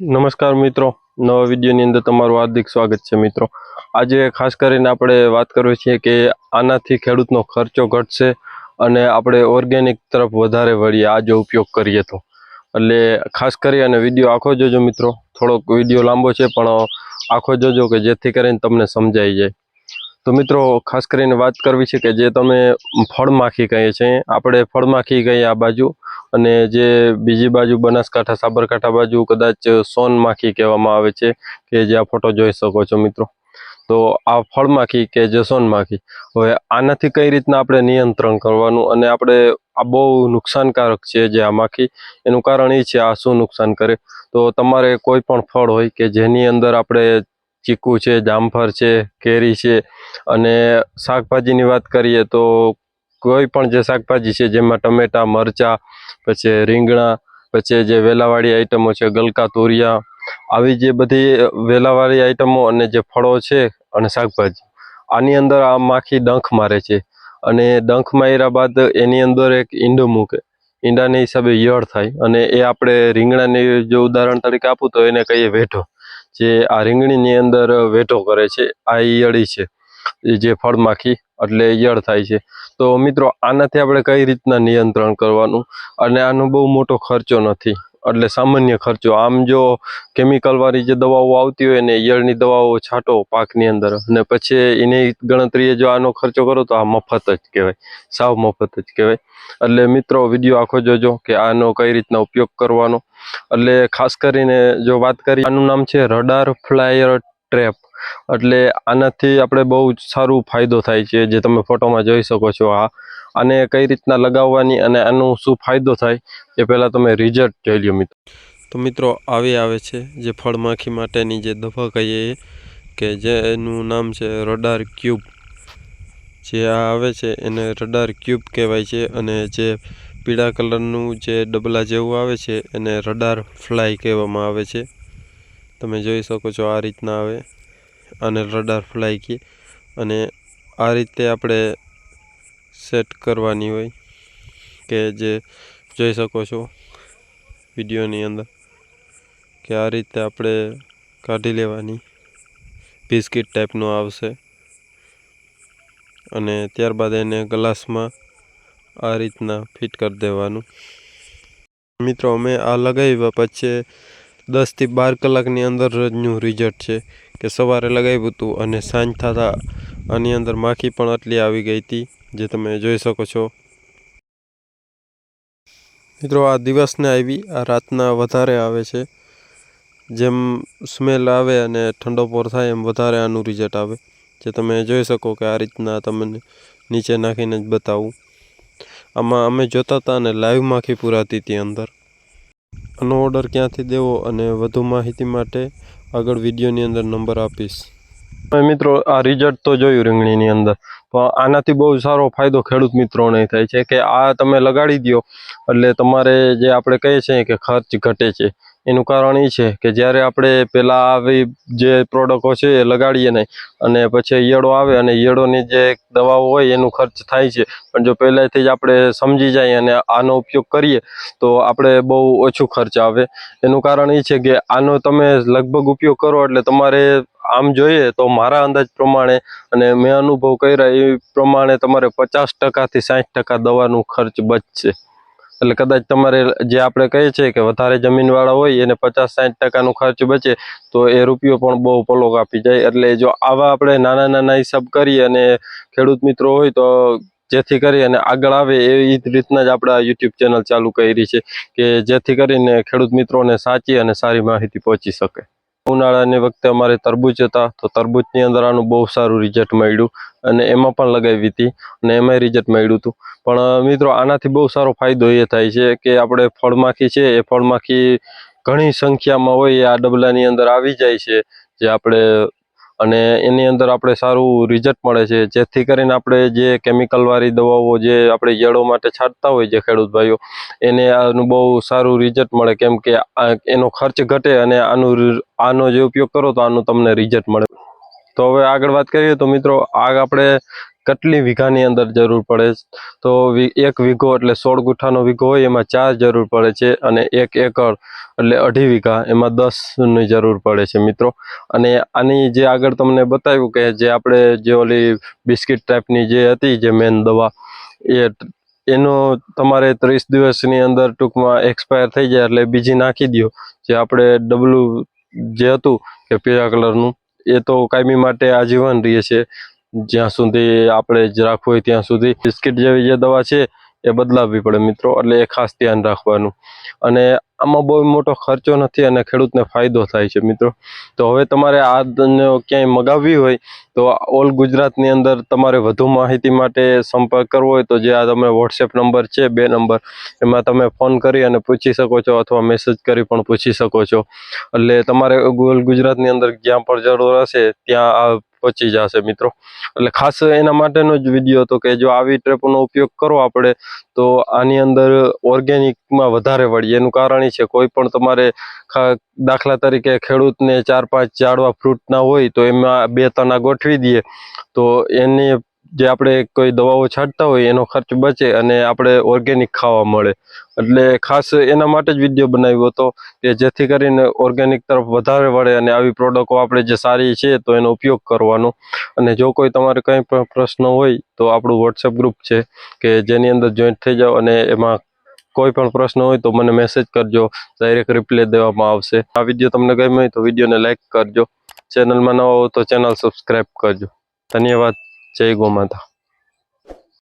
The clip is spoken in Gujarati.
નમસ્કાર મિત્રો. નવા વિડીયોની અંદર તમારું હાર્દિક સ્વાગત છે મિત્રો. આજે ખાસ કરીને આપણે વાત કરવી છે કે આનાથી ખેડૂતનો ખર્ચો ઘટશે અને આપણે ઓર્ગેનિક તરફ વધારે વળીએ. આ જો ઉપયોગ કરીએ તો. એટલે ખાસ કરી અને વીડિયો આખો જોજો મિત્રો. થોડોક વીડિયો લાંબો છે, પણ આખો જોજો કે જેથી કરીને તમને સમજાઈ જાય. તો મિત્રો, ખાસ કરીને વાત કરવી છે કે જે તમે ફળમાખી કહીએ છીએ, આપણે ફળમાખી કહીએ આ બાજુ. અને જે બીજી બાજુ બનાસકાંઠા, સાબરકાંઠા બાજુ કદાચ સોનમાખી કહેવામાં આવે છે કે જે આ ફોટો જોઈ શકો છો મિત્રો. તો આ ફળમાખી કે જે સોનમાખી, હવે આનાથી કઈ રીતના આપણે નિયંત્રણ કરવાનું અને આપણે આ બહુ નુકસાનકારક છે જે આ માખી, એનું કારણ એ છે આ શું નુકસાન કરે? તો તમારે કોઈ પણ ફળ હોય કે જેની અંદર આપણે ચીકુ છે, જામફળ છે, કેરી છે અને શાકભાજીની વાત કરીએ તો કોઈ પણ જે શાકભાજી છે, જેમાં ટમેટા, મરચાં, પછી રીંગણા, પછી જે વેલાવાળી આઈટમો છે, ગલકા, તોરિયા, આવી જે બધી વેલાવાળી આઈટમો અને જે ફળો છે અને શાકભાજી, આની અંદર આ માખી ડંખ મારે છે. અને ડંખ માર્યા બાદ એની અંદર એક ઈંડું મૂકે. ઈંડાને હિસાબે યળ થાય અને એ આપણે રીંગણાને જો ઉદાહરણ તરીકે આપું તો એને કહીએ વેઠો જે આ રીંગણીની અંદર વેઠો કરે છે, આ ઈયળી છે. જે ફળમાખી એટલે ઈયળ થાય છે. તો મિત્રો, આનાથી આપણે કઈ રીતના નિયંત્રણ કરવાનું? અને આનો બહુ મોટો ખર્ચો નથી. એટલે સામાન્ય ખર્ચો. આમ જો કેમિકલવાળી જે દવાઓ આવતી હોય ને, ઈયળની દવાઓ છાંટો પાકની અંદર. અને પછી એની ગણતરીએ જો આનો ખર્ચો કરો, તો આ મફત જ કહેવાય. સાવ મફત જ કહેવાય. એટલે મિત્રો, વીડિયો આખો જોજો કે આનો કઈ રીતના ઉપયોગ કરવાનો. એટલે ખાસ કરીને જો વાત કરીએ, આનું નામ છે રડાર ફ્લાયર ટ્રેપ. એટલે આનાથી આપણે બહુ જ સારું ફાયદો થાય છે, જે તમે ફોટોમાં જોઈ શકો છો આ. આને કઈ રીતના લગાવવાની અને આનો શું ફાયદો થાય, એ પહેલાં તમે રિઝલ્ટ જોઈ લો મિત્રો તો મિત્રો, આવી આવે છે જે ફળમાખી માટેની જે દવા કહીએ કે જેનું નામ છે રડાર ક્યુબ. જે આ આવે છે એને રડાર ક્યુબ કહેવાય છે અને જે પીળા કલરનું જે ડબલા જેવું આવે છે એને રડાર ફ્લાય કહેવામાં આવે છે. તમે જોઈ શકો છો આ રીતના આવે. આને રડાર ફ્લાય કી અને આ રીતે આપણે સેટ કરવાની હોય કે જે જોઈ શકો છો વિડીયોની અંદર, કે આ રીતે આપણે કાઢી લેવાની. બિસ્કિટ ટાઈપનું આવશે. અને ત્યારબાદ એને ગ્લાસમાં આ રીતના ફિટ કરી દેવાનું. મિત્રો, અમે આ લગાવ્યા પછી દસથી બાર કલાકની અંદર જનું રિઝલ્ટ છે કે સવારે લગાવ્યું હતું અને સાંજ થતાં આની અંદર માખી પણ આટલી આવી ગઈ હતી, જે તમે જોઈ શકો છો. મિત્રો, આ દિવસને આવી, આ રાતના વધારે આવે છે. જેમ સ્મેલ આવે અને ઠંડો પોર થાય, એમ વધારે આનું રિઝલ્ટ આવે. જે તમે જોઈ શકો કે આ રીતના તમને નીચે નાખીને જ બતાવું. આમાં અમે જોતા હતા અને લાઈવ માખી પુરાતી હતી અંદર. આનો ઓર્ડર ક્યાંથી દેવો અને વધુ માહિતી માટે આગળ વિડીયોની અંદર નંબર આપીશ. મિત્રો આ રિઝલ્ટ તો જોયું રીંગણીની અંદર. પણ આનાથી બહુ સારો ફાયદો ખેડૂત મિત્રોને થાય છે કે આ તમે લગાડી દો એટલે તમારે જે આપણે કહીએ છીએ કે ખર્ચ ઘટે છે. એનું કારણ એ છે કે જ્યારે આપણે પહેલાં આવી જે પ્રોડક્ટો છે એ લગાડીએ નહીં અને પછી ઈયળો આવે અને ઈયળોની જે દવાઓ હોય એનું ખર્ચ થાય છે. પણ જો પહેલાંથી જ આપણે સમજી જાય અને આનો ઉપયોગ કરીએ, તો આપણે બહુ ઓછું ખર્ચ આવે. એનું કારણ એ છે કે આનો તમે લગભગ ઉપયોગ કરો એટલે તમારે આમ જોઈએ તો મારા અંદાજ પ્રમાણે અને મેં અનુભવ કર્યા એ પ્રમાણે તમારે પચાસ ટકાથી સાઠ ટકા દવાનું ખર્ચ બચશે. એટલે કદાચ તમારે જે આપણે કહીએ છીએ કે વધારે જમીનવાળા હોય એને પચાસ સાઠ ટકાનું ખર્ચ બચે, તો એ રૂપિયો પણ બહુ પલો આપી જાય. એટલે જો આવા આપણે નાના નાના હિસાબ કરીએ અને ખેડૂત મિત્રો હોય તો જેથી કરી અને આગળ આવે એવી રીતના જ આપણે યુટ્યુબ ચેનલ ચાલુ કરી છે કે જેથી કરીને ખેડૂત મિત્રોને સાચી અને સારી માહિતી પહોંચી શકે. ઉનાળાની વખતે અમારે તરબૂચ હતા, તો તરબૂચની અંદર આનું બહુ સારું રિઝલ્ટ મળ્યું અને એમાં પણ લગાવી હતી અને એમાંય રિઝલ્ટ મળ્યું હતું. પણ મિત્રો, આનાથી બહુ સારો ફાયદો એ થાય છે કે આપણે ફળમાખી છે, એ ફળમાખી ઘણી સંખ્યામાં હોય એ આ ડબલાની અંદર આવી જાય છે, જે આપણે અને એની અંદર આપણે સારું રિઝલ્ટ મળે છે. જેથી કરીને આપણે જે કેમિકલવાળી દવાઓ જે આપણે ઈયળો માટે છાંટતા હોય જે ખેડૂત ભાઈઓ, એને આનું બહુ સારું રિઝલ્ટ મળે. કેમ કે એનો ખર્ચ ઘટે અને આનું આનો જે ઉપયોગ કરો તો આનું તમને રિઝલ્ટ મળે. તો હવે આગળ વાત કરીએ તો મિત્રો, આગ આપણે કેટલી વીઘાની અંદર જરૂર પડે તો એક વીઘો એટલે સોળ ગુઠ્ઠાનો વીઘો હોય, એમાં ચાર જરૂર પડે છે અને એક એકર એટલે અઢી વીઘા, એમાં દસની જરૂર પડે છે મિત્રો. અને આની જે આગળ તમને બતાવ્યું કે જે આપણે જે ઓલી બિસ્કિટ ટાઈપની જે હતી, જે મેન દવા, એ એનો તમારે ત્રીસ દિવસની અંદર ટૂંકમાં એક્સપાયર થઈ જાય એટલે બીજી નાખી દો જે આપણે ડબલું જે હતું, કે પીળા કલરનું, એ તો કાયમી માટે આજીવન રહે છે. જ્યાં સુધી આપણે જ રાખવું હોય ત્યાં સુધી બિસ્કિટ જેવી જે દવા છે એ બદલાવવી પડે મિત્રો, એટલે એ ખાસ ધ્યાન રાખવાનું. અને આમાં બહુ મોટો ખર્ચો નથી અને ખેડૂતને ફાયદો થાય છે મિત્રો. તો હવે તમારે આ ક્યાંય મગાવવી હોય તો ઓલ ગુજરાતની અંદર તમારે વધુ માહિતી માટે સંપર્ક કરવો હોય તો જે આ તમે વોટ્સએપ નંબર છે, બે નંબર, એમાં તમે ફોન કરી અને પૂછી શકો છો અથવા મેસેજ કરી પણ પૂછી શકો છો. એટલે તમારે ઓલ ગુજરાતની અંદર જ્યાં પણ જરૂર હશે ત્યાં આ પહોંચી જશે મિત્રો. એટલે ખાસ એના માટેનો જ વીડિયો હતો કે જો આવી ટ્રેપોનો ઉપયોગ કરો આપણે, તો આની અંદર ઓર્ગેનિકમાં વધારે વળીએ એનું કારણ એ છે કોઈ પણ તમારે દાખલા તરીકે ખેડૂતને ચાર પાંચ ઝાડવા ફ્રૂટના હોય તો એમાં બે તણા ગોઠવી દઈએ. તો એની જે આપણે કોઈ દવાઓ છાંટતા હોય એનો ખર્ચ બચે અને આપણે ઓર્ગેનિક ખાવા મળે. એટલે ખાસ એના માટે જ વીડિયો બનાવ્યો હતો કે જેથી કરીને ઓર્ગેનિક તરફ વધારે વળે અને આવી પ્રોડક્ટો આપણે જે સારી છે તો એનો ઉપયોગ કરવાનો. અને જો કોઈ તમારે કંઈ પણ પ્રશ્ન હોય તો આપણું વોટ્સએપ ગ્રુપ છે કે જેની અંદર જોઈન્ટ થઈ જાઓ અને એમાં કોઈ પણ પ્રશ્ન હોય તો મને મેસેજ કરજો. ડાયરેક્ટ રિપ્લાય દેવામાં આવશે. આ વીડિયો તમને ગમ્યો હોય તો વિડીયોને લાઈક કરજો. ચેનલમાં નવા હો તો ચેનલ સબસ્ક્રાઈબ કરજો. ધન્યવાદ. જય ગો માતા